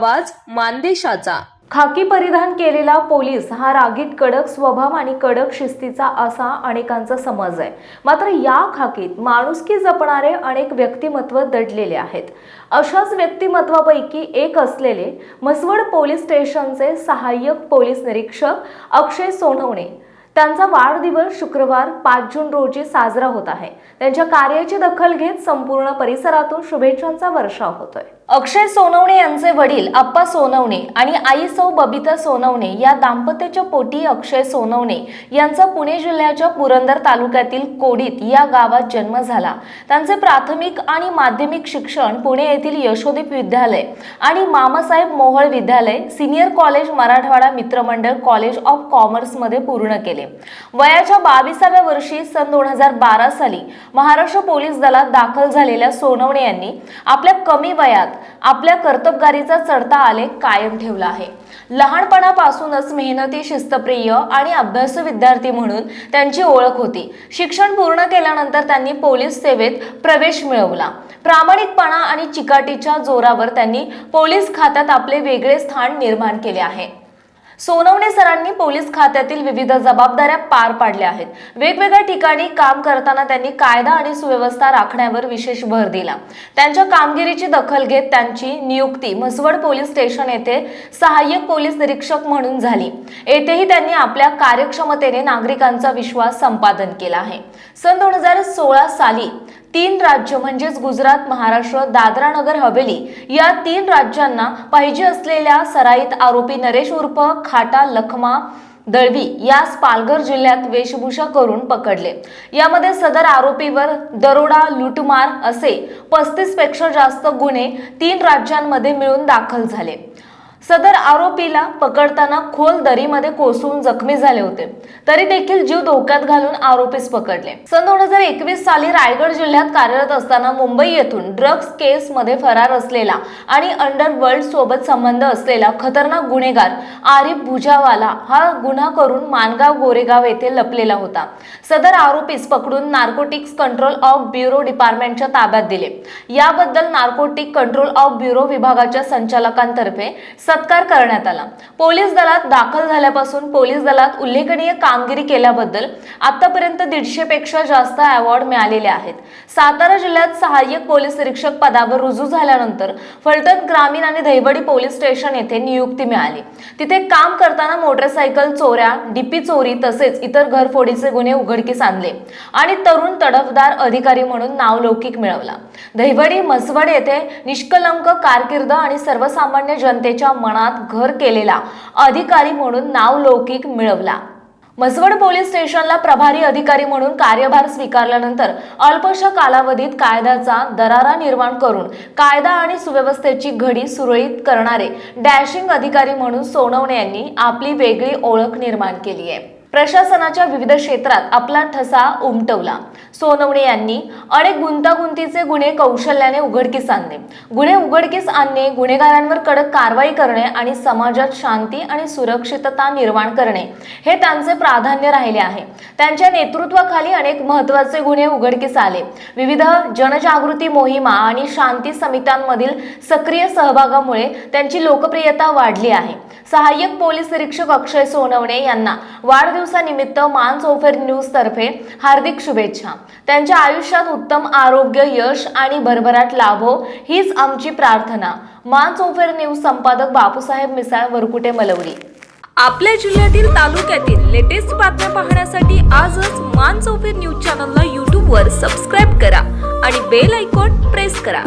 आवाज मानदेशाचा. खाकी परिधान केलेला पोलीस हा रागीट कडक स्वभाव आणि कडक शिस्तीचा असा अनेकांचा समज आहे. मात्र या खाकीत माणुसकी जपणारे अनेक व्यक्तिमत्व दडलेले आहेत. अशाच व्यक्तिमत्वापैकी एक असलेले म्हसवड पोलीस स्टेशनचे सहाय्यक पोलीस निरीक्षक अक्षय सोनवणे. त्यांचा वाढदिवस शुक्रवार पाच जून रोजी साजरा होत आहे. त्यांच्या कार्याची दखल घेत संपूर्ण परिसरातून शुभेच्छांचा वर्षाव होतोय. अक्षय सोनवणे यांचे वडील आप्पा सोनवणे आणि आई सौ बबिता सोनवणे या दाम्पत्याच्या पोटी अक्षय सोनवणे यांचा पुणे जिल्ह्याच्या पुरंदर तालुक्यातील कोडीत या गावात जन्म झाला. त्यांचे प्राथमिक आणि माध्यमिक शिक्षण पुणे येथील यशोदीप विद्यालय आणि मामासाहेब मोहळ विद्यालय सिनियर कॉलेज मराठवाडा मित्रमंडळ कॉलेज ऑफ कॉमर्समध्ये पूर्ण केले. वयाच्या बावीसाव्या वर्षी सन दोन हजार बारा साली महाराष्ट्र पोलीस दलात दाखल झालेल्या सोनवणे यांनी आपल्या कमी वयात आपल्या कर्तबगारीचा चढता आलेख कायम ठेवला आहे. लहानपणापासूनच मेहनती शिस्तप्रिय आणि अभ्यासू विद्यार्थी म्हणून त्यांची ओळख होती. शिक्षण पूर्ण केल्यानंतर त्यांनी पोलीस सेवेत प्रवेश मिळवला. प्रामाणिकपणा आणि चिकाटीच्या जोरावर त्यांनी पोलीस खात्यात आपले वेगळे स्थान निर्माण केले आहे. सोनवणे सरांनी पोलीस खात्यातील विविध जबाबदाऱ्या पार पाडल्या आहेत. वेगवेगळ्या ठिकाणी काम करताना त्यांनी कायदा आणि सुव्यवस्था राखण्यावर विशेष भर दिला. त्यांच्या कामगिरीची दखल घेत त्यांची नियुक्ती म्हसवड पोलीस स्टेशन येथे सहाय्यक पोलीस निरीक्षक म्हणून झाली. येथेही त्यांनी आपल्या कार्यक्षमतेने नागरिकांचा विश्वास संपादन केला आहे. सन दोन हजार सोळा साली तीन राज्य म्हणजेच गुजरात महाराष्ट्र दादरा नगर हवेली या तीन राज्यांना पाहिजे असलेल्या सराईत आरोपी नरेश उर्फ खाटा लखमा दळवी यास पालघर जिल्ह्यात वेशभूषा करून पकडले. यामध्ये सदर आरोपीवर दरोडा लुटमार असे पस्तीसपेक्षा जास्त गुन्हे तीन राज्यांमध्ये मिळून दाखल झाले. सदर आरोपीला पकडताना खोल दरीमध्ये कोसळून जखमी झाले होते. तरी देखील जीव धोक्यात घालून आरोपीस पकडले. सन दोन हजार एकवीस साली रायगड जिल्ह्यात कार्यरत असताना मुंबई येथून ड्रग्ज केस मध्ये फरार असलेला आणि अंडरवर्ल्ड सोबत संबंध असलेला खतरनाक गुन्हेगार आरिफ भुजावाला हा गुन्हा करून मानगाव गोरेगाव येथे लपलेला होता. सदर आरोपीस पकडून नार्कोटिक्स कंट्रोल ऑफ ब्युरो डिपार्टमेंटच्या ताब्यात दिले. याबद्दल नार्कोटिक कंट्रोल ऑफ ब्युरो विभागाच्या संचालकांतर्फे सत्कार करण्यात आला. पोलीस दलात दाखल झाल्यापासून पोलीस दलात उल्लेखनीय कामगिरी केल्याबद्दल आतापर्यंत दीडशे पेक्षा जास्त अवॉर्ड मिळालेले आहेत. सातारा जिल्ह्यात सहाय्यक पोलीस निरीक्षक पदावर रुजू झाल्यानंतर फलटण ग्रामीण आणि दहिवडी पोलीस स्टेशन येथे नियुक्ती मिळाली. तिथे काम करताना मोटरसायकल चोऱ्या डीपी चोरी तसेच इतर घरफोडीचे गुन्हे उघडकीस आणले आणि तरुण तडफदार अधिकारी म्हणून नावलौकिक मिळवला. दहिवडी म्हसवड येथे निष्कलंक कारकीर्द आणि सर्वसामान्य जनतेच्या मनात घर केलेला अधिकारी म्हणून नावलौकिक मिळवला. मसवड पोलीस स्टेशनला प्रभारी अधिकारी म्हणून कार्यभार स्वीकारल्यानंतर अल्पशा कालावधीत कायद्याचा दरारा निर्माण करून कायदा आणि सुव्यवस्थेची घडी सुरळीत करणारे डॅशिंग अधिकारी म्हणून सोनवणे यांनी आपली वेगळी ओळख निर्माण केली आहे. प्रशासनाच्या विविध क्षेत्रात आपला ठसा उमटवला. सोनवणे यांनी अनेक गुंतागुंतीचे गुन्हे कौशल्याने उघडकीस आणले. गुन्हे उघडकीस आणणे गुन्हेगारांवर कडक कारवाई करणे आणि समाजात शांती आणि सुरक्षितता निर्माण करणे हे त्यांचे प्राधान्य राहिले आहे. त्यांच्या नेतृत्वाखाली अनेक महत्त्वाचे गुन्हे उघडकीस आले. विविध जनजागृती मोहिमा आणि शांती समित्यांमधील सक्रिय सहभागामुळे त्यांची लोकप्रियता वाढली आहे. सहाय्यक पोलीस निरीक्षक अक्षय सोनवणे यांना वाढदिवसानिमित्त मान चौफेर न्यूज तर्फे हार्दिक शुभेच्छा. त्यांच्या आयुष्यात उत्तम आरोग्य यश आणि भरभराट लाभो हीच आमची प्रार्थना. मान चौफेर न्यूज संपादक बापूसाहेब मिसाळ वरकुटे मलवडी आपल्या जिल्ह्यातील तालुक्यातील लेटेस्ट बातम्या पाहण्यासाठी आजच मान चौफेर न्यूज चॅनलला यूट्यूबवर सबस्क्राईब करा आणि बेल आयकॉन प्रेस करा.